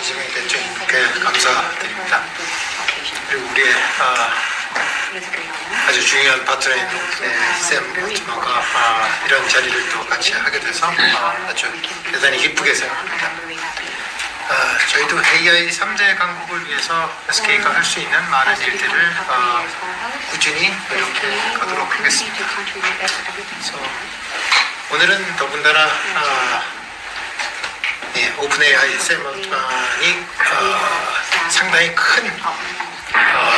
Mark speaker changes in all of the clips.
Speaker 1: 관심에 좀 감사드립니다. 그리고 우리의 아, 아주 중요한 파트너인 네, 샘 파트너가 아, 이런 자리를 또 같이 하게 돼서 아, 아주 대단히 기쁘게 생각합니다. 아, 저희도 AI 3대 강국을 위해서 SK가 할 수 있는 많은 일들을 아, 꾸준히 노력해 가도록 하겠습니다. 그래서 오늘은 더군다나 아, 예, 오픈 AI 샘 파트너이 아, 상당히 큰 어,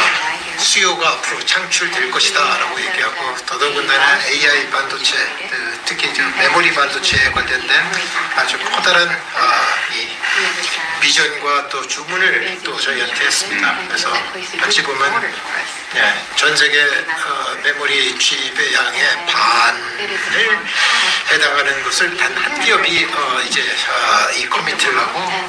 Speaker 1: 수요가 앞으로 창출될 것이다 라고 얘기하고 더더군다나 AI 반도체 그 특히 저 메모리 반도체에 관련된 아주 커다란 아, 이 비전과 또 주문을 또 저희한테 했습니다. 그래서 어찌 보면 예, 전 세계 어, 메모리 칩의 양의 반을 해당하는 것을 단 한 기업이 어, 이제 아, 이 커미트를 하고 어,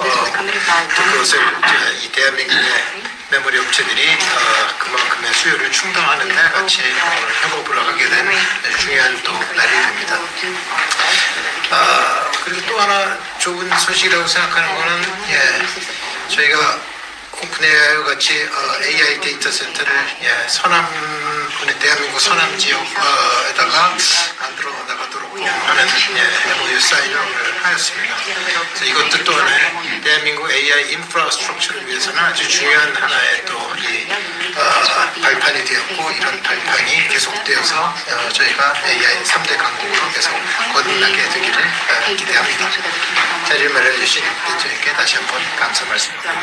Speaker 1: 또 그것을 이제 이 대한민국의 메모리 업체들이 어, 그만큼의 수요를 충당하는 데 같이 어, 협업을 하게 된 중요한 또 날이 됩니다. 아, 그리고 또 하나 좋은 소식이라고 생각하는 거는 예, 저희가 오픈AI와 같이 어, AI 데이터 센터를 예, 서남 대한민국 서남 지역에다가 만들어 나가도록 하는 사인을 오늘 하였습니다. 그래서 이것도 또 하나의 대한민국 AI 인프라스트럭처를 위해서는 아주 중요한 하나의 또이 어, 발판이 되었고 이런 발판이 계속되어서 어, 저희가 AI 3대 강국으로 계속 거듭나게 되기를 어, 기대합니다. 자리를 마련해 주신 저에게 다시 한번 감사 말씀드립니다.